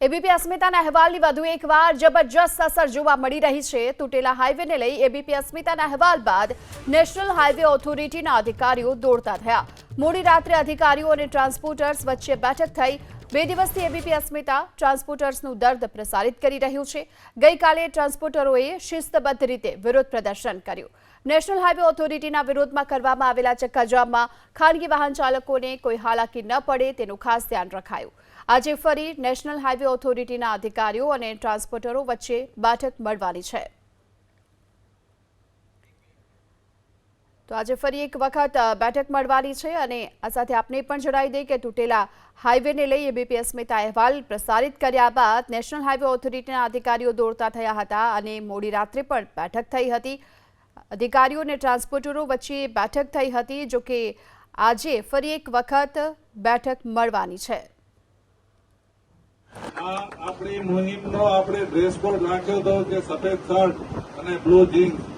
ABP અસ્મિતાના અહેવાલની વધુ એકવાર જબરજસ્ત અસર જોવા મળી રહી છે. તૂટેલા હાઈવેને લઈ એબીપી અસ્મિતાના અહેવાલ બાદ નેશનલ હાઈવે ઓથોરિટીના અધિકારીઓ દોડતા થયા. મોડી રાત્રે અધિકારીઓ અને ટ્રાન્સપોર્ટર્સ વચ્ચે બેઠક થઈ બે દિવસથી એબીપી અસ્મિતા ટ્રાન્સપોર્ટર્સનું દર્દ પ્રસારિત કરી રહ્યું છે. ગઈકાલે ટ્રાન્સપોર્ટરોએ શિસ્તબદ્ધ રીતે વિરોધ પ્રદર્શન કર્યું. નેશનલ હાઈવે ઓથોરિટીના વિરોધમાં કરવામાં આવેલા ચક્કાજામમાં ખાનગી વાહન ચાલકોને કોઈ હાલાકી ન પડે તેનું ખાસ ધ્યાન રખાયું. આજે ફરી નેશનલ હાઈવે ઓથોરિટીના અધિકારીઓ અને ટ્રાન્સપોર્ટરો વચ્ચે બેઠક મળવાની છે. તો આજે ફરી એક વખત બેઠક મળવાની છે અને આ સાથે આપને પણ જણાવી દઈએ કે તૂટેલા હાઈવેને લઈ એબીપીએસ અસ્મિતા અહેવાલ પ્રસારિત કર્યા બાદ નેશનલ હાઈવે ઓથોરિટીના અધિકારીઓ દોડતા થયા હતા અને મોડી રાત્રે પણ બેઠક થઈ હતી. અધિકારીઓ અને ટ્રાન્સપોર્ટરો વચ્ચે બેઠક થઈ હતી જોકે આજે ફરી એક વખત બેઠક મળવાની છે. આપણી મુહિમનો આપણે ડ્રેસ કોડ રાખ્યો હતો કે સફેદ શર્ટ અને બ્લુ જીન્સ.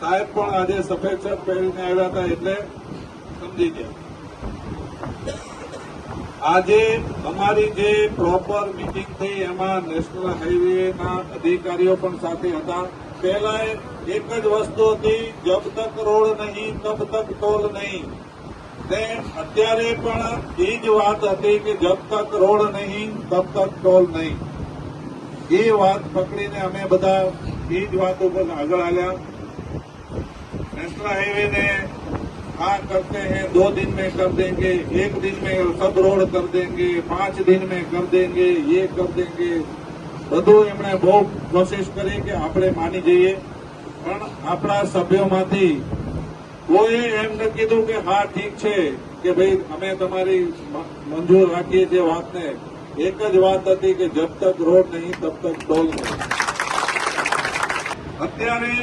સાહેબ પણ આજે સફેદ શર્ટ પહેરીને આવ્યા હતા એટલે સમજી ગયા. આજે અમારી જે પ્રોપર મીટિંગ થઈ, એમાં નેશનલ હાઈવેના અધિકારીઓ પણ સાથે હતા. પહેલા એક જ વસ્તુ હતી, જબ તક રોડ નહીં, તબ તક ટોલ નહીં. ને અત્યારે પણ એ જ વાત હતી કે, જબ તક રોડ નહીં, તબ તક ટોલ નહીં. એ વાત પકડીને અમે બધા એ જ વાત ઉપર આગળ આવ્યા. नेशनल हाईवे ने हाँ करते हैं दो दिन में कर देंगे एक दिन में सब रोड कर देंगे पांच दिन में कर देंगे ये कर देंगे બધું એમણે બહુ કોશિશ કરી કે આપણે માની જઈએ પણ આપણા સભ્યોમાંથી કોઈ એમ ન કીધું કે હા ઠીક છે કે ભાઈ અમે તમારી મ- મંજૂર રાખીએ છીએ વાતને એક જ વાત હતી કે જબ તક રોડ નહીં તબ તક ટોલ નહીં અત્યારે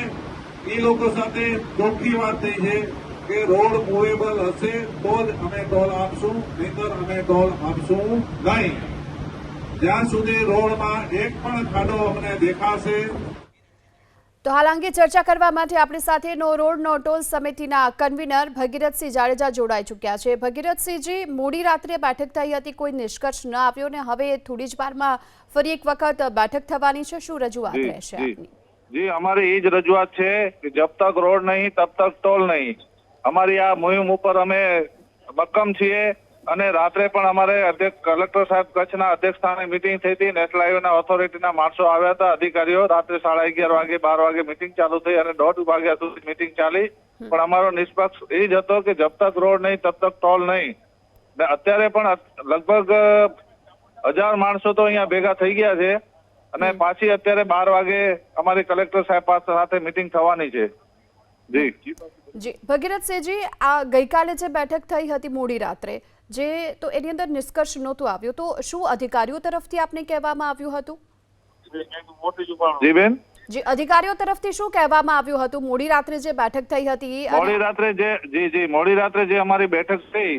એ લોકો સાથે ચોખ્ખી વાત થઈ છે કે રોડ મુવેબલ હશે તો જ અમે ટોલ આપશું નહીતર અમે ટોલ આપશું નહીં. જ્યાં સુધી રોડમાં એક પણ ખાડો અમને દેખાશે. તો હાલ અંગે ચર્ચા કરવા માટે આપણી સાથે નો રોડ નો ટોલ સમિતિના કન્વીનર ભગીરથસિંહ જાડેજા જોડાઈ ચૂક્યા છે. ભગીરથસિંહજી મોડી રાત્રે બેઠક થઈ હતી કોઈ નિષ્કર્ષ ન આવ્યો ને હવે થોડી જ વારમાં ફરી એક વખત બેઠક થવાની છે. શું રજૂઆત રહેશે આપની? જી અમારી એ જ રજૂઆત છે કે જબ તક રોડ નહીં તબ તક ટોલ નહીં. અમારી આ મુહિમ ઉપર અમે બક્કમ છીએ અને રાત્રે પણ અમારે અધ્યક્ષ કલેક્ટર સાહેબ કચ્છના અધ્યક્ષ સ્થાને મિટિંગ થઈ હતી નેશનલ હાઈવેના ઓથોરિટીના માણસો આવ્યા હતા અધિકારીઓ. રાત્રે સાડા અગિયાર વાગે બાર વાગે મિટિંગ ચાલુ થઈ અને દોઢ વાગ્યા સુધી મિટિંગ ચાલી. પણ અમારો નિષ્પક્ષ એ જ હતો કે જબ તક રોડ નહીં તબ તક ટોલ નહીં. અત્યારે પણ લગભગ હજાર માણસો તો અહીંયા ભેગા થઈ ગયા છે. અને પાછી અત્યારે બાર વાગે અમારી કલેક્ટર સાહેબ પાસે સાથે મિટિંગ થવાની છે. જી. જી ભગીરથસિંહજી આ ગઈકાલે જે બેઠક થઈ હતી મોડી રાત્રે જે તો એની અંદર નિષ્કર્ષ નહોતું આવ્યું તો શું અધિકારીઓ તરફથી આપને કહેવામાં આવ્યું હતું? જી બેન? જી અધિકારીઓ તરફથી શું કહેવામાં આવ્યું હતું? મોડી રાત્રે જે બેઠક થઈ હતી મોડી રાત્રે જે જી જી મોડી રાત્રે જે અમારી બેઠક થઈ.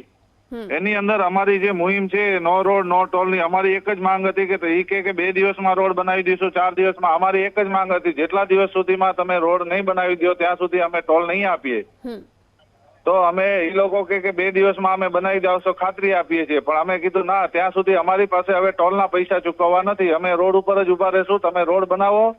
એની અંદર અમારી જે મુહિમ છે નો રોડ નો ટોલની અમારી એક જ માંગ હતી કે ઈ કે બે દિવસમાં રોડ બનાવી દઈશું ચાર દિવસમાં. અમારી એક જ માંગ હતી જેટલા દિવસ સુધીમાં તમે રોડ નહીં બનાવી દો ત્યાં સુધી અમે ટોલ નહીં આપીએ. તો અમે એ લોકો કે કે બે દિવસમાં અમે બનાવી દઉં ખાતરી આપીએ છીએ. પણ અમે કીધું ના ત્યાં સુધી અમારી પાસે હવે ટોલના પૈસા ચૂકવવા નથી. અમે રોડ ઉપર જ ઊભા રહેશું. તમે રોડ બનાવો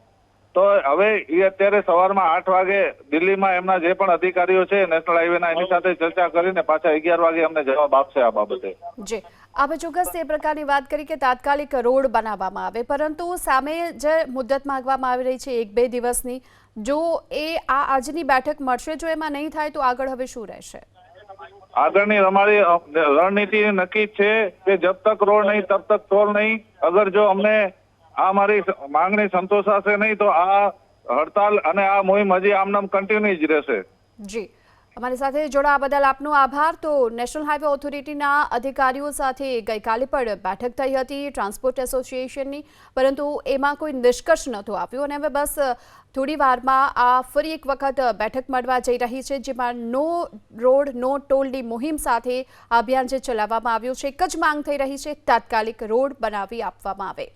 તો હવે એ અત્યારે સવારમાં આઠ વાગે દિલ્હીમાં એમના જે પણ અધિકારીઓ છે નેશનલ હાઈવેના એની સાથે ચર્ચા કરીને પાછા અગિયાર વાગે અમને જવાબ આપશે આ બાબતે. જી. આપણે ચોક્કસ એ પ્રકારની વાત કરી કે તાત્કાલિક રોડ બનાવવામાં આવે પરંતુ સામે જે મુદ્દત માંગવામાં આવી રહી છે એક બે દિવસની જો એ આ આજની બેઠક મળશે જો એમાં નહીં થાય તો આગળ હવે શું રહેશે? આગળની અમારી રણનીતિ નક્કી છે કે જબ તક રોડ નહીં તબ તક ટોલ નહીં. અગર જો અમને આ મારી માંગણી સંતોષાશે નહીં તો આ હડતાલ અને આ મોહિમ હજી આમનામ કન્ટિન્યુ જ રહેશે. જી. અમારી સાથે જોડાવા બદલ આપનો આભાર. તો નેશનલ હાઈવે ઓથોરિટીના અધિકારીઓ સાથે ગઈકાલે પણ બેઠક થઈ હતી ટ્રાન્સપોર્ટ એસોસિએશનની પરંતુ એમાં કોઈ નિષ્કર્ષ નહોતો આવ્યો અને હવે બસ થોડી વારમાં આ ફરી એક વખત બેઠક મળવા જઈ રહી છે, જેમાં નો રોડ, નો ટોલની મુહિમ સાથે અભિયાન જે ચલાવવામાં આવ્યું છે, એક જ માંગ થઈ રહી છે, તાત્કાલિક રોડ બનાવી આપવામાં આવે.